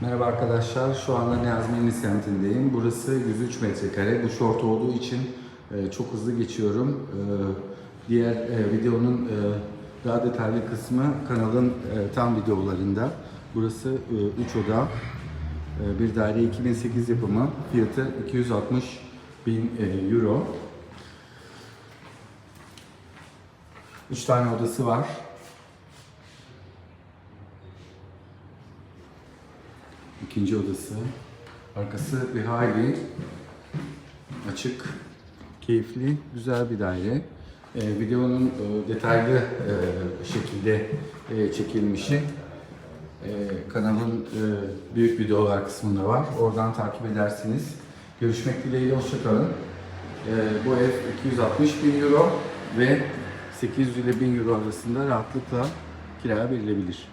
Merhaba arkadaşlar, şu anda Niyazi semtindeyim. Burası 103 metrekare. Bu short olduğu için e, çok hızlı geçiyorum. E, diğer e, videonun daha detaylı kısmı kanalın tam videolarında. Burası 3 oda, bir daire 2008 yapımı, fiyatı 260 bin euro. 3 tane odası var. İkinci odası. Arkası bir hayli açık, keyifli, güzel bir daire. Ee, videonun e, detaylı e, şekilde e, çekilmişi e, kanalın e, büyük videolar kısmında var. Oradan takip edersiniz. Görüşmek dileğiyle, hoşçakalın. E, bu ev 260 bin euro ve 800 ile 1000 euro arasında rahatlıkla kiraya verilebilir.